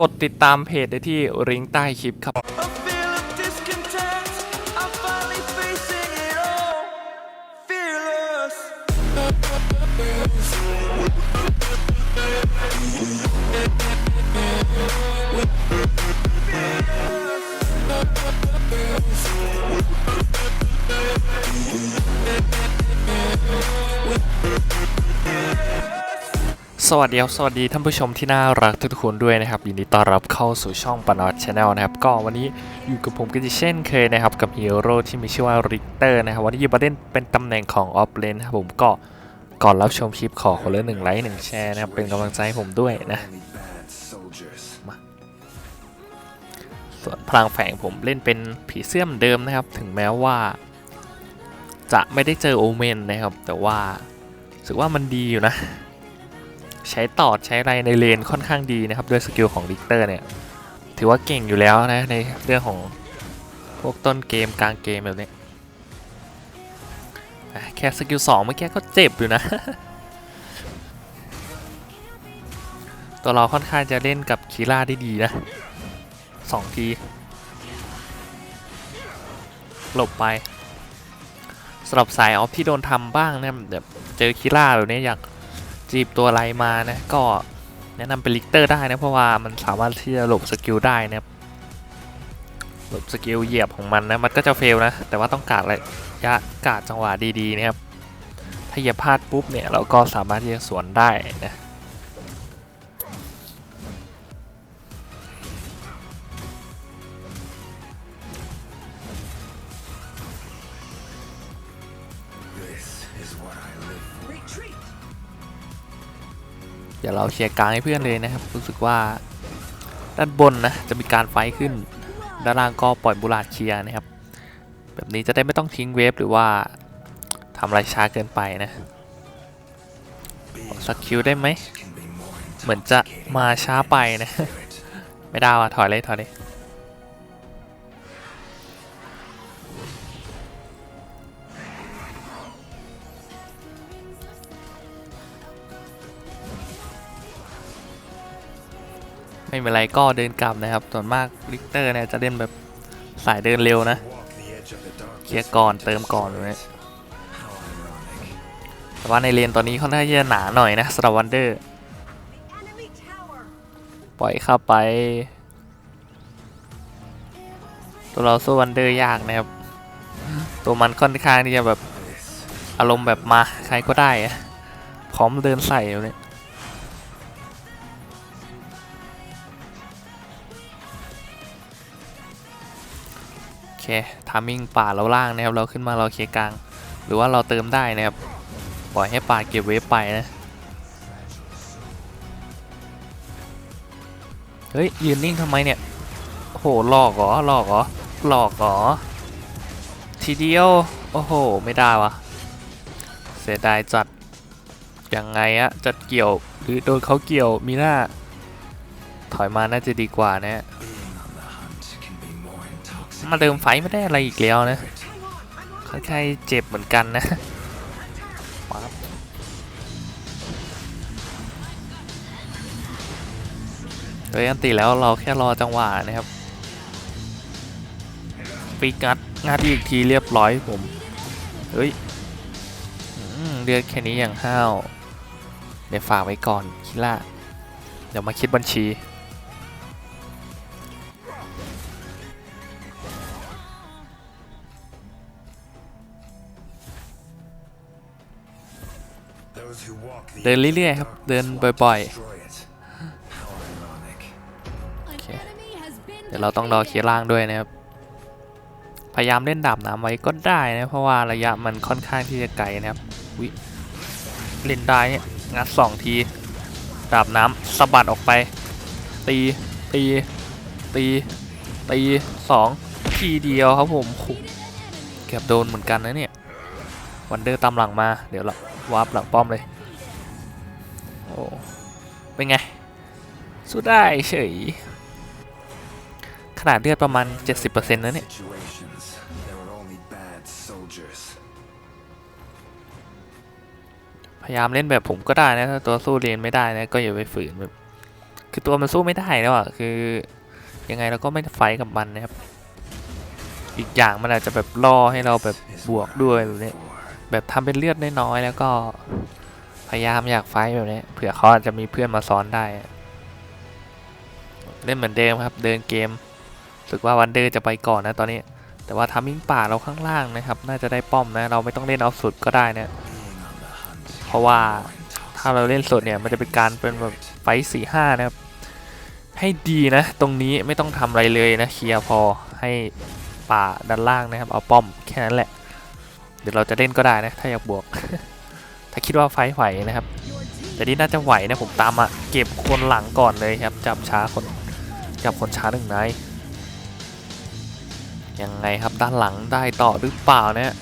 กดติดตามเพจได้ที่ลิงก์ใต้คลิปครับ สวัสดีครับ สวัสดีท่านผู้ชมที่น่ารักทุกคนด้วยนะครับยินดีต้อนรับเข้าสู่ช่องปนอตชาแนลนะครับ ก็วันนี้อยู่กับผมกันเช่นเคยนะครับ กับฮีโร่ที่มีชื่อว่าริกเตอร์นะครับ วันนี้อยู่ประเด็นเป็นตำแหน่งของออฟเลนนะครับผมก็ก่อนรับชมคลิปขอคนละหนึ่งไลค์หนึ่งแชร์นะครับ เป็นกำลังใจให้ผมด้วยนะ Only bad soldiers. ส่วนพลังแฝงผมเล่นเป็นผีเสื้อมเดิมนะครับ ถึงแม้ว่า จะไม่ได้เจอโอเมนนะครับ แต่ว่ารู้สึกว่ามันดีอยู่นะ ใช้ตอดใช้อะไรในเลนค่อนข้างดีนะครับ ด้วยสกิลของลิกเตอร์เนี่ย ถือว่าเก่งอยู่แล้วนะ ในเรื่องของพวกต้นเกมกลางเกมแบบนี้แค่สกิลสองเมื่อกี้ก็เจ็บอยู่นะ ตัวเราค่อนข้างจะเล่นกับคีร่าได้ดีนะสองทีหลบไปสำหรับสายออฟที่โดนทำบ้างเนะแบบเจอคิล่าแบบนี้อยาก จีบตัวอะไรมานะก็แนะนำเป็นลิกเตอร์ได้นะเพราะว่ามันสามารถที่จะหลบสกิลได้นะครับหลบสกิลเหยียบของมันนะมันก็จะเฟลนะ แต่ว่าต้องกาดระยะกาดจังหวะดีๆนะครับถ้าเหยียบพลาดปุ๊บเนี่ยเราก็สามารถที่จะสวนได้นะ เดี๋ยวเราเชียร์กลางให้เพื่อนเลยนะครับ รู้สึกว่าด้านบนนะจะมีการไฟขึ้น ด้านล่างก็ปล่อยบุราดเชียร์นะครับ แบบนี้จะได้ไม่ต้องทิ้งเวฟหรือว่าทำอะไรช้าเกินไปนะสักคิวได้ไหม เหมือนจะมาช้าไปนะ ไม่ได้ว่ะถอยเลยถอยเลย ไม่เป็นไรก็เดินกลับนะครับ ส่วนมากลิกเตอร์เนี่ยจะเล่นแบบสายเดินเร็วนะ เคลียร์ก่อนเติมก่อนเลยแต่ว่าในเลนตอนนี้ค่อนข้างจะหนาหน่อยนะสำหรับวันเดอร์ปล่อยเข้าไป ตัวเราสู้วันเดอร์ยากนะครับ ตัวมันค่อนข้างที่จะแบบอารมณ์แบบมาใครก็ได้อะพร้อมเดินใส่อยู่เนี่ย เคทามิ่งป่าเราล่างนะครับ เราขึ้นมาเราเคลียร์กลาง หรือว่าเราเติมได้นะครับ ปล่อยให้ป่าเก็บเวฟไปนะ เฮ้ย ยืนนิ่งทำไมเนี่ยโอ้โหหลอกเหรอหลอกเหรอหลอกเหรอ ทีเดียว โอ้โห ไม่ได้วะเสียดายจัด ยังไงอะจัดเกี่ยว หรือโดนเขาเกี่ยวมีหน้า ถอยมาน่าจะดีกว่านะ มาเดิมไฟไม่ได้อะไรอีกแล้วนะค่อนข้างเจ็บเหมือนกันนะปั๊บเฮ้ยอันตีแล้วเราแค่รอจังหวะนะครับปีกัดงัดอีกทีเรียบร้อยผมเฮ้ยเลือดแค่นี้อย่างห้าว เดี๋ยวฝากไว้ก่อนคิล่าเดี๋ยวมาคิดบัญชี เดิน edge of เรื่อย the ๆครับ darkness เดิน want to บ่อย destroy it. How ironic. An Okay. enemy has been ๆเดี๋ยวเราต้องรอเคลียร์ล่างด้วยนะครับ พยายามเล่นดาบน้ำไว้ก็ได้นะ เพราะว่าระยะมันค่อนข้างที่จะไกลนะครับวิเล่นได้เนี่ยงัดสองที ดาบน้ำสะบัดออกไป ตี ตี ตี ตีสองทีเดียวครับผมโอ้โหเกือบโดนเหมือนกันนะเนี่ยวันเดอร์ตามหลังมา เดี๋ยวเรา วาร์ปหลังป้อมเลยโอ้เป็นไง สู้ได้เฉย ขนาดเลือดประมาณ 70%นะเนี่ยพยายามเล่นแบบผมก็ได้นะถ้าตัวสู้เลนไม่ได้นะก็อย่าไปฝืนแบบคือตัวมันสู้ไม่ได้แล้วอะคือยังไงเราก็ไม่ไฟกับมันนะครับ อีกอย่างมันอาจจะแบบล่อให้เราแบบบวกด้วย live แบบนี้ for. แบบทำเป็นเลือดน้อยๆแล้วก็พยายามอยากไฟแบบนี้เผื่อเขาอาจจะมีเพื่อนมาซ้อนได้ เล่นเหมือนเดิมครับ เดินเกมสึกว่าวันเดอร์จะไปก่อนนะตอนนี้ แต่ว่าทามิ่งป่าเราข้างล่างนะครับ น่าจะได้ป้อมนะ เราไม่ต้องเล่นเอาสุดก็ได้นะเพราะว่าถ้าเราเล่นสุดเนี่ยมันจะเป็นการเป็นแบบไฟสี่ห้านะครับ ให้ดีนะ ตรงนี้ไม่ต้องทำอะไรเลยนะเคลียร์พอให้ป่าด้านล่างนะครับ เอาป้อมแค่นั้นแหละ เดี๋ยวเราจะเล่นก็ได้นะ ถ้าอยากบวก ถ้าคิดว่าไฟไหวนะครับ แต่นี่น่าจะไหวนะผมตามมาเก็บคนหลังก่อนเลยครับ จับช้าคนจับคนช้าหนึ่งนายยังไงครับด้านหลังได้ต่อหรือเปล่าเนี่ย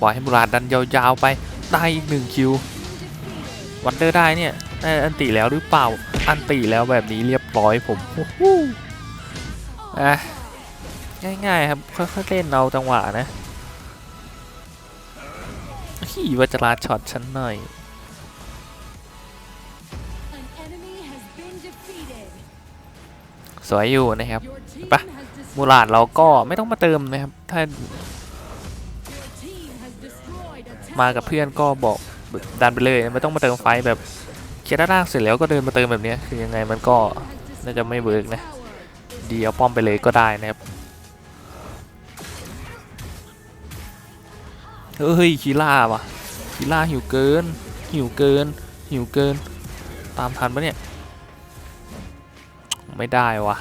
ปล่อยให้บุราดดันยาวๆไปได้อีกหนึ่งคิววันเดอร์ได้เนี่ยได้อันติแล้วหรือเปล่า อันติแล้วแบบนี้เรียบร้อยผมโอ้โหอะง่ายๆครับค่อยๆเล่นเอาจังหวะนะ ฮีวัจราช็อตฉันหน่อย An enemy has been defeated. สวยอยู่นะครับ Your team Ba- has destroyed. มูลาดเราก็ไม่ต้องมาเติมนะครับ ถ้า Your team has destroyed a มากับเพื่อนก็บอกดันไปเลยไม่ต้องมาเติมไฟแบบเคลียร์ด้านล่างเสร็จแล้วก็เดินมาเติมแบบเนี้ยคือยังไงมันก็น่าจะไม่เวิร์กนะ ดีเอาป้อมไปเลยก็ได้นะครับ เฮ้ยคีล่าว่ะคีล่าหิวเกิน หิวเกิน หิวเกิน ตามทันปะเนี่ย ไม่ได้วะ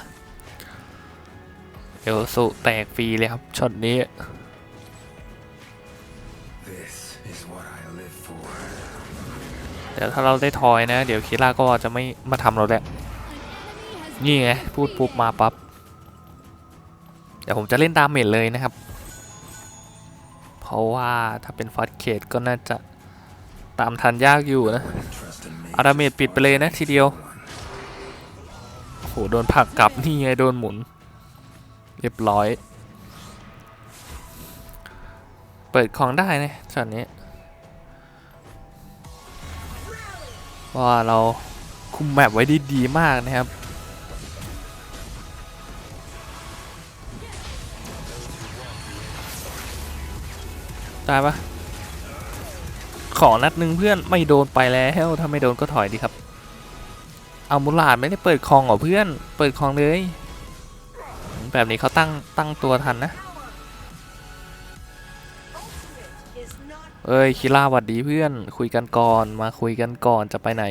เอลสุแตกฟรีเลยครับช็อตนี้ This is what I live for. เดี๋ยวถ้าเราได้ทอยนะ เดี๋ยวคีล่าก็จะไม่มาทำเราแล้วนี่ไงพูดปุ๊บมาปั๊บเดี๋ยวผมจะเล่นดาเมจเลยนะครับเพ ราะว่าถ้าเป็นฟอสเคดก็น่าจะตามทันยากอยู่นะ Trust in me. เอาดาเมจปิดไปเลยนะทีเดียวโอ้โหโดนผลักกลับนี่ไงโดนหมุน เรียบร้อย เปิดของได้นะช็อตนี้เพราะว่าเราคุมแมปไว้ได้ดีมากนะครับ ตายปะขอนัดหนึ่งเพื่อนไม่โดนไปแล้วถ้าไม่โดนก็ถอยดีครับ เอามูลาดไม่ได้เปิดคลองเหรอเพื่อน เปิดคลองเลย แบบนี้เขาตั้งตั้งตัวทันนะเอ้ยคิล่าหวัดดีเพื่อนคุยกันก่อนมาคุยกันก่อนจะไปไหน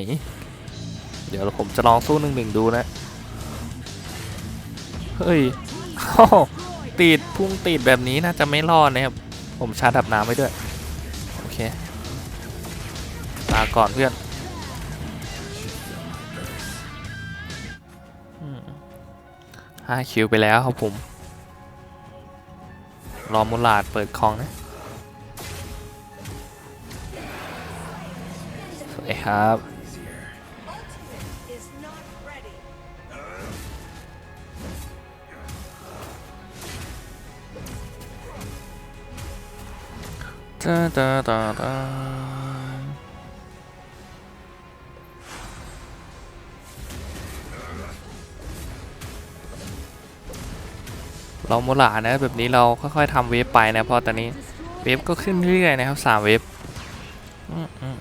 เดี๋ยวผมจะลองสู้หนึ่งหนึ่งดูนะเฮ้ยติดพุ่งติดแบบนี้น่าจะไม่รอดนะครับ ผมชาร์จดับน้ำไว้ด้วย โอเคมาก่อนเพื่อนห้าคิวไปแล้วครับผม รอมูลาดเปิดคลองนะสวัสดีครับาตาตาตาเราโมลานะแบบนี้เราค่อยๆทำเวฟไปนะเพราะตอนนี้เวฟก็ขึ้นเรื่อยๆนะครับสามเวฟอืมอืม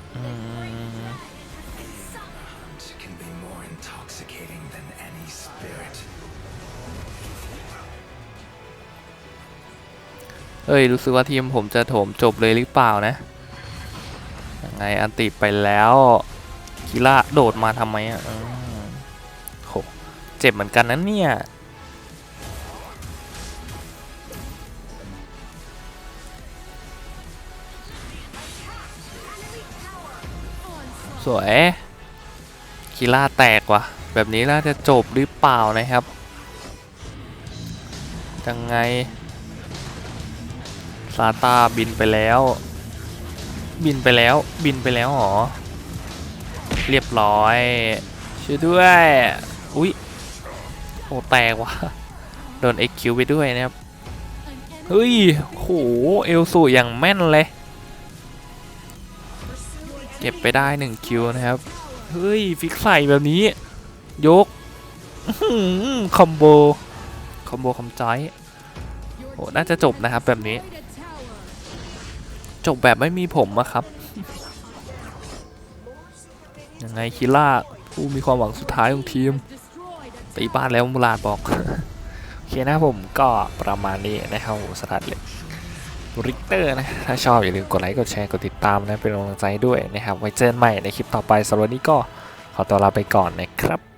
เอ้ย รู้สึกว่าทีมผมจะโถมจบเลยหรือเปล่านะ ยังไงอันติไปแล้วคิล่าโดดมาทำไมอะอืมโหเจ็บเหมือนกันนะเนี่ยสวยคีล่าแตกว่ะ แบบนี้น่าจะจบหรือเปล่านะครับยังไง ซาตาบินไปแล้ว บินไปแล้ว บินไปแล้วหรอ เรียบร้อย ช่วยด้วย อุ๊ยโอ้แตกว่ะ โดน XQ ไปด้วยนะครับ เฮ้ย โห เอลสูอย่างแม่นเลย เก็บไปได้1คิวนะครับ เฮ้ย ฟิกใส่แบบนี้ ยกคอมโบ คอมโบคอมจอยโอ้น่าจะจบนะครับแบบนี้ จบแบบไม่มีผมอะครับ ยังไงคิล่า ผู้มีความหวังสุดท้ายของทีมตีบ้านแล้วมูลาดบอก โอเคนะผมก็ประมาณนี้นะครับสถานเลยริกเตอร์นะ ถ้าชอบอย่าลืมกดไลค์ กดแชร์ กดติดตามนะ เป็นกำลังใจด้วยนะครับ ไว้เจอกันใหม่ในคลิปต่อไปสำหรับวันนี้ก็ขอตัวลาไปก่อนนะครับ